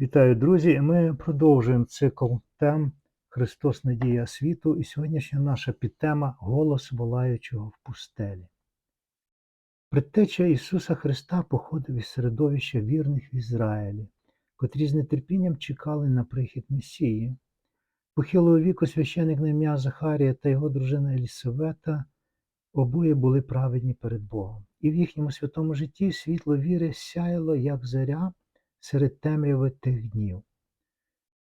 Вітаю, друзі! Ми продовжуємо цикл тем Христос Надія світу. І сьогоднішня наша підтема Голос волаючого в пустелі. Предтеча Ісуса Христа походив із середовища вірних в Ізраїлі, котрі з нетерпінням чекали на прихід Месії. Похилого віку священик на ім'я Захарія та його дружина Елісавета обоє були праведні перед Богом. І в їхньому святому житті світло віри сяяло, як заря серед темряви тих днів.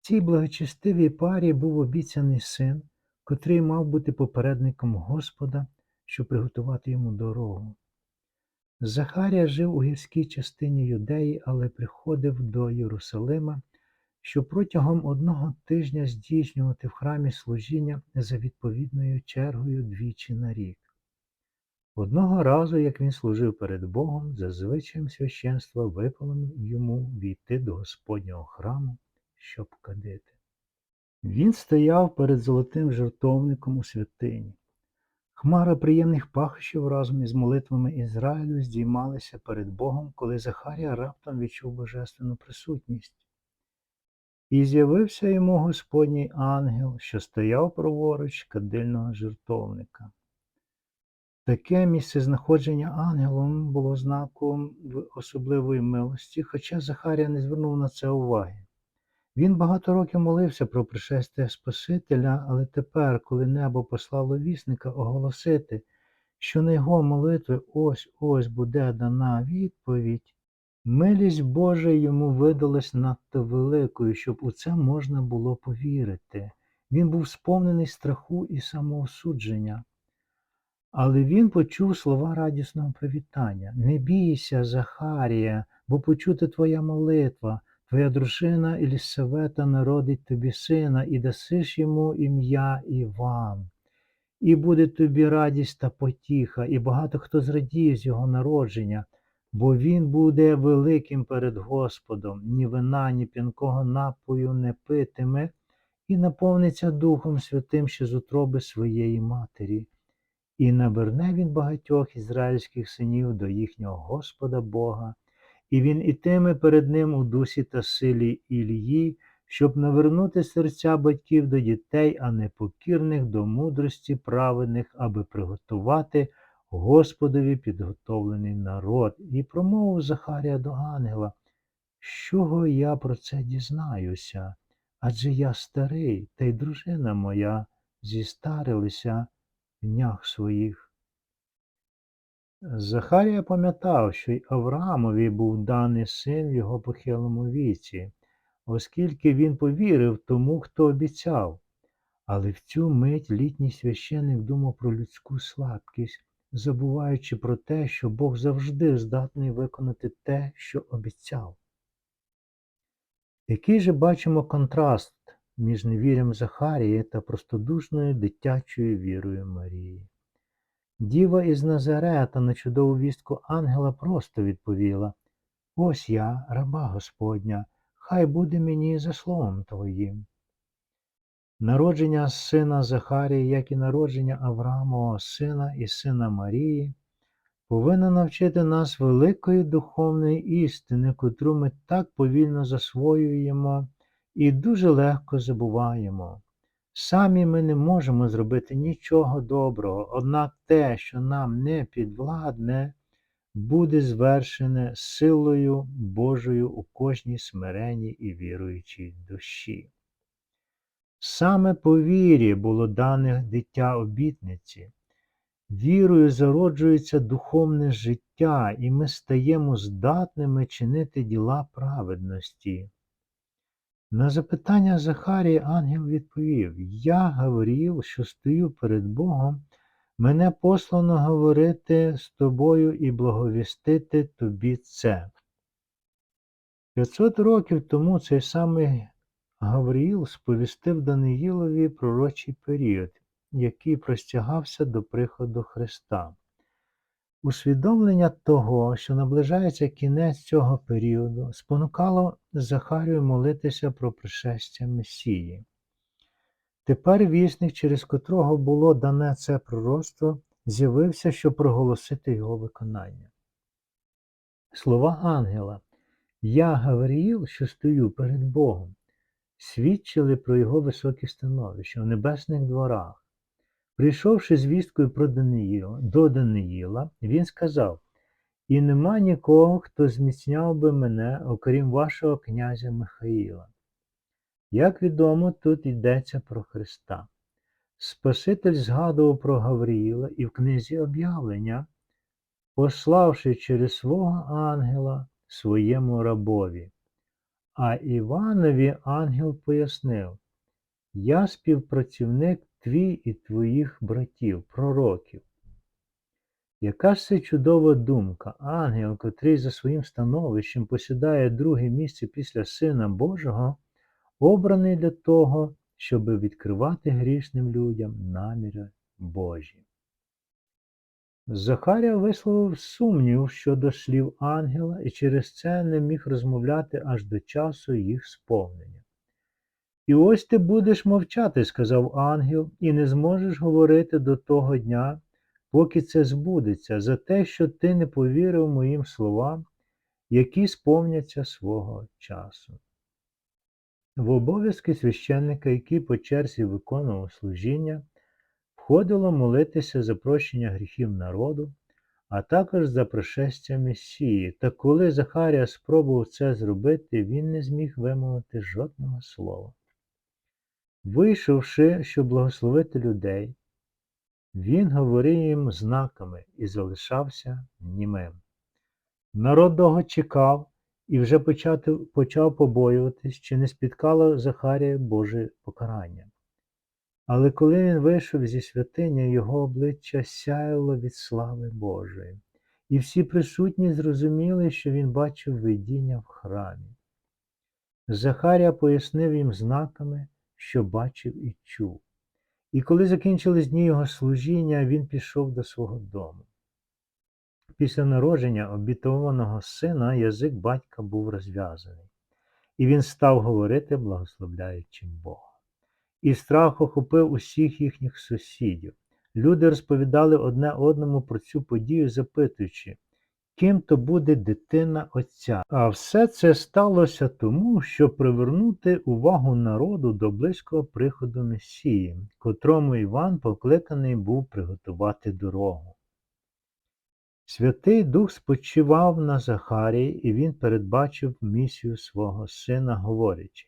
Цій благочестивій парі був обіцяний син, котрий мав бути попередником Господа, щоб приготувати йому дорогу. Захарія жив у гірській частині Юдеї, але приходив до Єрусалима, щоб протягом одного тижня здійснювати в храмі служіння за відповідною чергою двічі на рік. Одного разу, як він служив перед Богом, за звичаєм священства випало йому війти до Господнього храму, щоб кадити. Він стояв перед золотим жертовником у святині. Хмара приємних пахощів разом із молитвами Ізраїлю здіймалися перед Богом, коли Захарія раптом відчув божественну присутність. І з'явився йому Господній ангел, що стояв праворуч кадильного жертовника. Таке місцезнаходження ангелом було знаком особливої милості, хоча Захарія не звернув на це уваги. Він багато років молився про пришестя Спасителя, але тепер, коли небо послало вісника оголосити, що на його молитви ось ось буде дана відповідь, милість Божа йому видалась надто великою, щоб у це можна було повірити. Він був сповнений страху і самоосудження. Але він почув слова радісного привітання. Не бійся, Захарія, бо почути твоя молитва, твоя дружина Елісавета народить тобі сина, і дасиш йому ім'я Іван. І буде тобі радість та потіха, і багато хто зрадіє з його народження, бо він буде великим перед Господом, ні вина, ні п'янкого напою не питиме, і наповниться Духом Святим ще з утроби своєї матері. І наверне він багатьох ізраїльських синів до їхнього Господа Бога, і він ітиме перед ним у дусі та силі Ілії, щоб навернути серця батьків до дітей, а непокірних до мудрості праведних, аби приготувати Господові підготовлений народ. І промовив Захарія до ангела, з чого я про це дізнаюся? Адже я старий, та й дружина моя зістарилися днях своїх. Захарія пам'ятав, що й Авраамові був даний син в його похилому віці, оскільки він повірив тому, хто обіцяв. Але в цю мить літній священик думав про людську слабкість, забуваючи про те, що Бог завжди здатний виконати те, що обіцяв. Який же бачимо контраст між невір'ям Захарії та простодушною дитячою вірою Марії. Діва із Назарета на чудову вістку ангела просто відповіла Ось я, раба Господня, хай буде мені за словом Твоїм. Народження сина Захарії, як і народження Авраамового сина і сина Марії, повинно навчити нас великої духовної істини, котру ми так повільно засвоюємо і дуже легко забуваємо. Самі ми не можемо зробити нічого доброго, однак те, що нам не підвладне, буде звершене силою Божою у кожній смиреній і віруючій душі. Саме по вірі було дане дитя обітниці. Вірою зароджується духовне життя, і ми стаємо здатними чинити діла праведності. На запитання Захарії ангел відповів Я говорив, що стою перед Богом, мене послано говорити з тобою і благовістити тобі це. 500 років тому цей самий Гавріїл сповістив Даниїлові пророчий період, який простягався до приходу Христа. Усвідомлення того, що наближається кінець цього періоду, спонукало Захарію молитися про пришестя Месії. Тепер вісник, через котрого було дане це пророцтво, з'явився, щоб проголосити його виконання. Слова ангела Я, Гавриїл, що стою перед Богом, свідчили про його високе становище в небесних дворах. Прийшовши з вісткою про Даниїла, до Даниїла, він сказав: І нема нікого, хто зміцняв би мене, окрім вашого князя Михаїла. Як відомо, тут йдеться про Христа. Спаситель згадував про Гавріїла і в книзі об'явлення, пославши через свого ангела своєму рабові. А Іванові ангел пояснив: Я співпрацівник твій і твоїх братів, пророків. Яка ж це чудова думка, ангел, котрий за своїм становищем посідає друге місце після Сина Божого, обраний для того, щоб відкривати грішним людям наміри Божі. Захарія висловив сумнів щодо слів ангела і через це не міг розмовляти аж до часу їх сповнення. І ось ти будеш мовчати, сказав ангел, і не зможеш говорити до того дня, поки це збудеться, за те, що ти не повірив моїм словам, які сповняться свого часу. В обов'язки священника, який по черзі виконував служіння, входило молитися за прощення гріхів народу, а також за пришестя Месії. Та коли Захарія спробував це зробити, він не зміг вимовити жодного слова. Вийшовши, щоб благословити людей, він говорив їм знаками і залишався німим. Народ довго чекав і вже почати, почав побоюватись, чи не спіткало Захарія Боже покарання. Але коли він вийшов зі святині, його обличчя сяяло від слави Божої, і всі присутні зрозуміли, що він бачив видіння в храмі. Захарія пояснив їм знаками, що бачив і чув. І коли закінчились дні його служіння, він пішов до свого дому. Після народження обітованого сина язик батька був розв'язаний, і він став говорити, благословляючи Бога. І страх охопив усіх їхніх сусідів. Люди розповідали одне одному про цю подію, запитуючи, ким то буде дитина Отця. А все це сталося тому, щоб привернути увагу народу до близького приходу Месії, котрому Іван покликаний був приготувати дорогу. Святий Дух спочивав на Захарії, і він передбачив місію свого сина, говорячи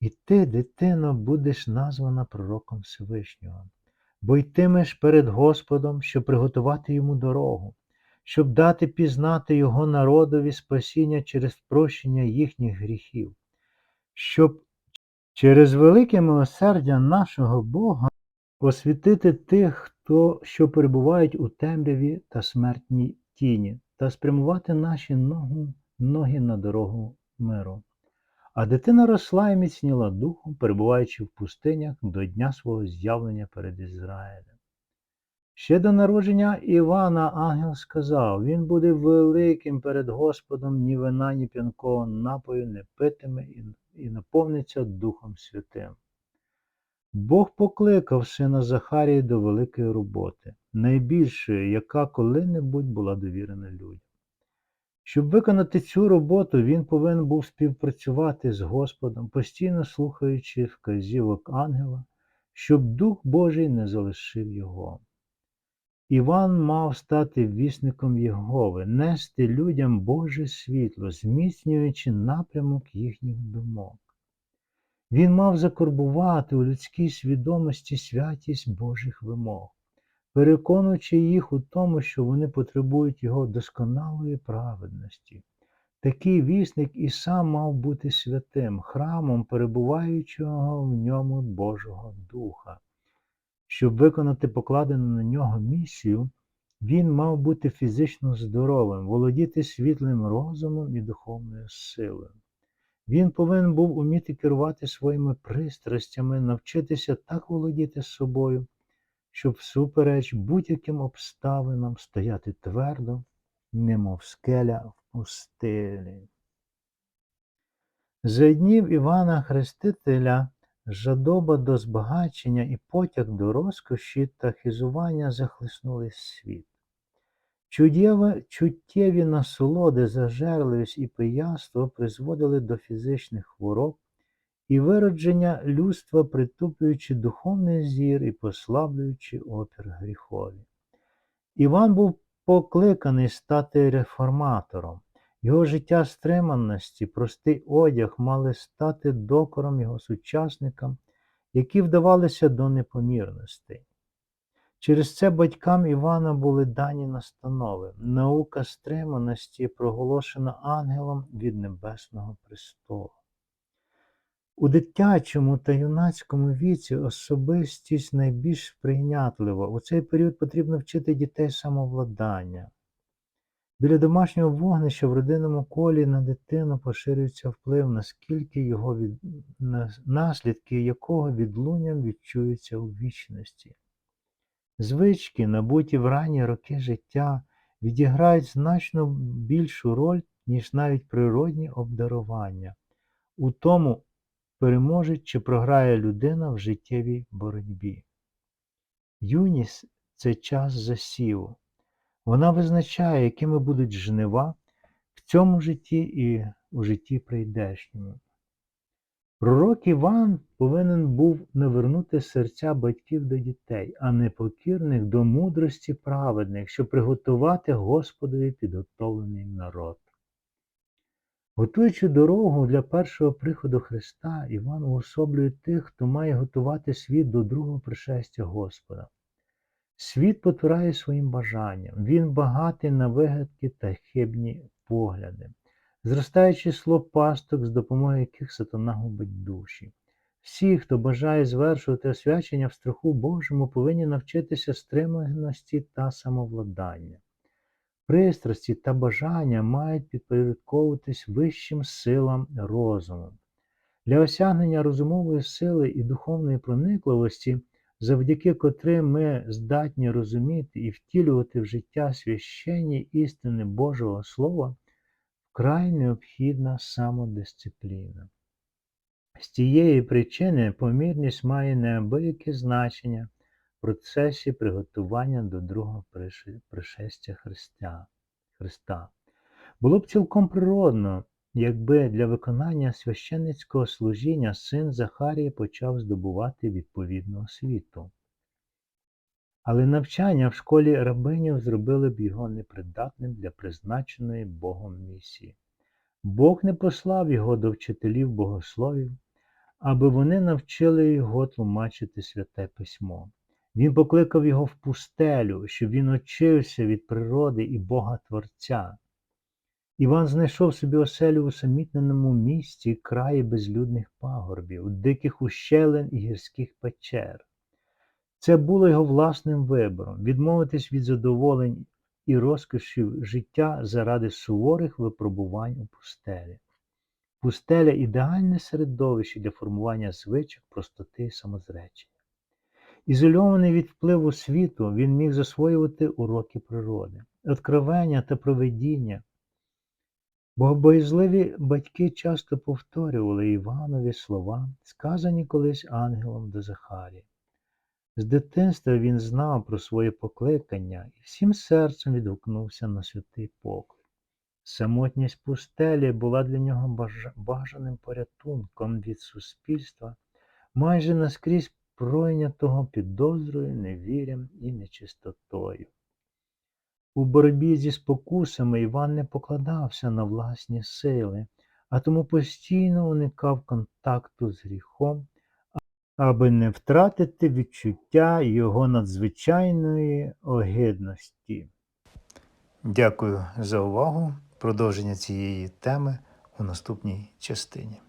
І ти, дитино, будеш названа пророком Всевишнього, бо йтимеш перед Господом, щоб приготувати йому дорогу, щоб дати пізнати його народові спасіння через прощення їхніх гріхів, щоб через велике милосердя нашого Бога освітити тих, хто, що перебувають у темряві та смертній тіні, та спрямувати наші ноги, ноги на дорогу миру. А дитина росла і міцніла духом, перебуваючи в пустинях до дня свого з'явлення перед Ізраїлем. Ще до народження Івана ангел сказав, він буде великим перед Господом, ні вина, ні п'янкого напою не питиме і, наповниться Духом Святим. Бог покликав сина Захарії до великої роботи, найбільшої, яка коли-небудь була довірена людям. Щоб виконати цю роботу, він повинен був співпрацювати з Господом, постійно слухаючи вказівок ангела, щоб Дух Божий не залишив його. Іван мав стати вісником Єгови, нести людям Боже світло, зміцнюючи напрямок їхніх думок. Він мав закорбувати у людській свідомості святість Божих вимог, переконуючи їх у тому, що вони потребують його досконалої праведності. Такий вісник і сам мав бути святим, храмом перебуваючого в ньому Божого Духа. Щоб виконати покладену на нього місію, він мав бути фізично здоровим, володіти світлим розумом і духовною силою. Він повинен був уміти керувати своїми пристрастями, навчитися так володіти собою, щоб всупереч будь-яким обставинам стояти твердо, немов скеля в пустелі. За днів Івана Хрестителя жадоба до збагачення і потяг до розкоші та хизування захлиснули світ. Чудєве, чуттєві насолоди, зажерливість і пияство призводили до фізичних хвороб і виродження людства, притуплюючи духовний зір і послаблюючи опір гріхові. Іван був покликаний стати реформатором. Його життя стриманості, простий одяг мали стати докором його сучасникам, які вдавалися до непомірностей. Через це батькам Івана були дані настанови. Наука стриманості проголошена ангелом від Небесного престолу. У дитячому та юнацькому віці особистість найбільш сприйнятлива. У цей період потрібно вчити дітей самовладання. Біля домашнього вогнища в родинному колі на дитину поширюється вплив, наскільки його від... наслідки якого відлунням відчуються у вічності. Звички, набуті в ранні роки життя, відіграють значно більшу роль, ніж навіть природні обдарування. У тому переможе чи програє людина в життєвій боротьбі. Юність це час засіву. Вона визначає, якими будуть жнива в цьому житті і у житті прийдешньому. Пророк Іван повинен був навернути серця батьків до дітей, а непокірних до мудрості праведних, щоб приготувати Господові підготовлений народ. Готуючи дорогу для першого приходу Христа, Іван уособлює тих, хто має готувати світ до другого пришестя Господа. Світ потурає своїм бажанням, він багатий на вигадки та хибні погляди, зростає число пасток, з допомогою яких сатана губить душі. Всі, хто бажає звершувати освячення в страху Божому, повинні навчитися стриманості та самовладання. Пристрасті та бажання мають підпорядковуватись вищим силам розуму. Для осягнення розумової сили і духовної проникливості, завдяки котрим ми здатні розуміти і втілювати в життя священні істини Божого Слова, вкрай необхідна самодисципліна. З цієї причини помірність має неабияке значення в процесі приготування до другого пришестя Христа. Було б цілком природно, якби для виконання священницького служіння син Захарії почав здобувати відповідну освіту. Але навчання в школі рабинів зробили б його непридатним для призначеної Богом місії. Бог не послав його до вчителів богословів, аби вони навчили його тлумачити святе письмо. Він покликав його в пустелю, щоб він очився від природи і Бога Творця. Іван знайшов собі оселю у самітненому місті, краї безлюдних пагорбів, диких ущелин і гірських печер. Це було його власним вибором відмовитись від задоволень і розкошів життя заради суворих випробувань у пустелі. Пустеля ідеальне середовище для формування звичок, простоти і самозречення. Ізольований від впливу світу, він міг засвоювати уроки природи, откровення та провидіння. Богобоязливі батьки часто повторювали Іванові слова, сказані колись ангелом до Захарії. З дитинства він знав про своє покликання і всім серцем відгукнувся на святий поклик. Самотність пустелі була для нього бажаним порятунком від суспільства, майже наскрізь пройнятого підозрою, невір'ям і нечистотою. У боротьбі зі спокусами Іван не покладався на власні сили, а тому постійно уникав контакту з гріхом, аби не втратити відчуття його надзвичайної огидності. Дякую за увагу. Продовження цієї теми у наступній частині.